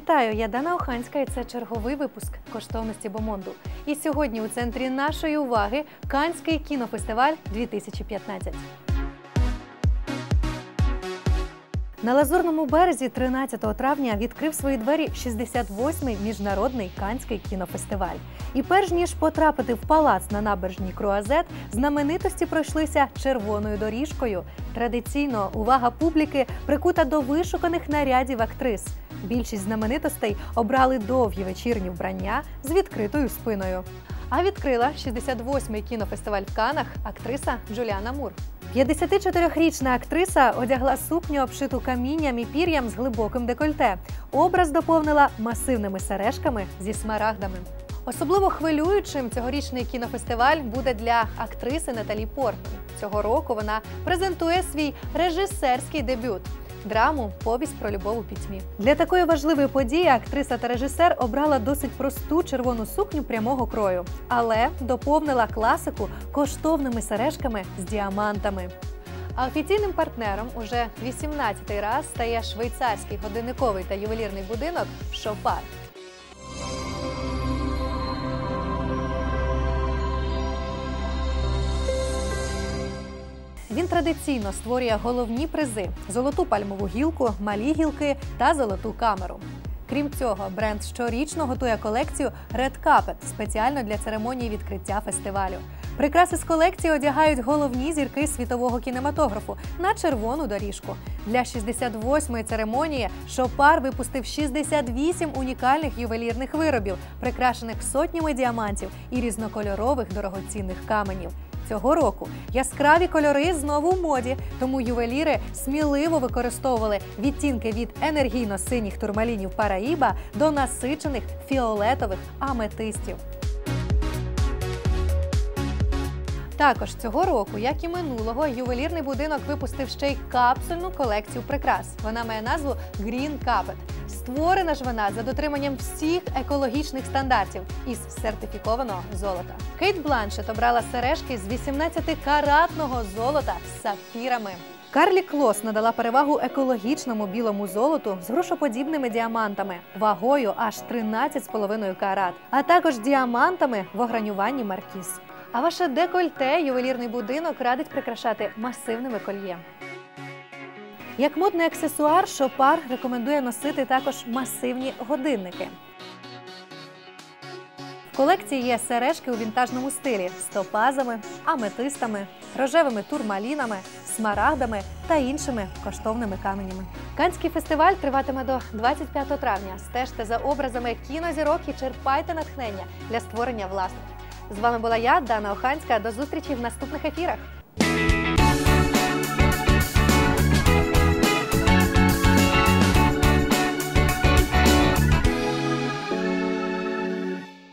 Вітаю, я Дана Оханська, і це черговий випуск коштовності Бомонду. І сьогодні у центрі нашої уваги Канський кінофестиваль 2015. На Лазурному березі 13 травня відкрив свої двері 68-й міжнародний канський кінофестиваль. І перш ніж потрапити в палац на набережній Круазет, знаменитості пройшлися червоною доріжкою. Традиційно увага публіки прикута до вишуканих нарядів актрис. Більшість знаменитостей обрали довгі вечірні вбрання з відкритою спиною. А відкрила 68-й кінофестиваль в Канах актриса Джуліана Мур. 54-річна актриса одягла сукню, обшиту камінням і пір'ям з глибоким декольте. Образ доповнила масивними сережками зі смарагдами. Особливо хвилюючим цьогорічний кінофестиваль буде для актриси Наталі Портман. Цього року вона презентує свій режисерський дебют. Драму повість про любов у пітьмі для такої важливої події актриса та режисер обрала досить просту червону сукню прямого крою, але доповнила класику коштовними сережками з діамантами. А офіційним партнером уже 18-й раз стає швейцарський годинниковий та ювелірний будинок Шопар. Він традиційно створює головні призи: золоту пальмову гілку, малі гілки та золоту камеру. Крім цього, бренд щорічно готує колекцію Red Carpet спеціально для церемонії відкриття фестивалю. Прикраси з колекції одягають головні зірки світового кінематографу на червону доріжку. Для 68-ї церемонії Шопар випустив 68 унікальних ювелірних виробів, прикрашених сотнями діамантів і різнокольорових дорогоцінних каменів. Цього року яскраві кольори знову в моді, тому ювеліри сміливо використовували відтінки від енергійно-синіх турмалінів Параїба до насичених фіолетових аметистів. Також цього року, як і минулого, ювелірний будинок випустив ще й капсульну колекцію прикрас. Вона має назву Green Carpet. Створена ж вона за дотриманням всіх екологічних стандартів із сертифікованого золота. Кейт Бланшет обрала сережки з 18-каратного золота з сапфірами. Карлі Клос надала перевагу екологічному білому золоту з грушоподібними діамантами вагою аж 13,5 карат, а також діамантами в огранюванні маркіз. А ваше декольте ювелірний будинок радить прикрашати масивними кольє. Як модний аксесуар, шопар рекомендує носити також масивні годинники. В колекції є сережки у вінтажному стилі з топазами, аметистами, рожевими турмалінами, смарагдами та іншими коштовними каменями. Канський фестиваль триватиме до 25 травня. Стежте за образами кінозірок і черпайте натхнення для створення власних. З вами була я, Дана Оханська. До зустрічі в наступних ефірах.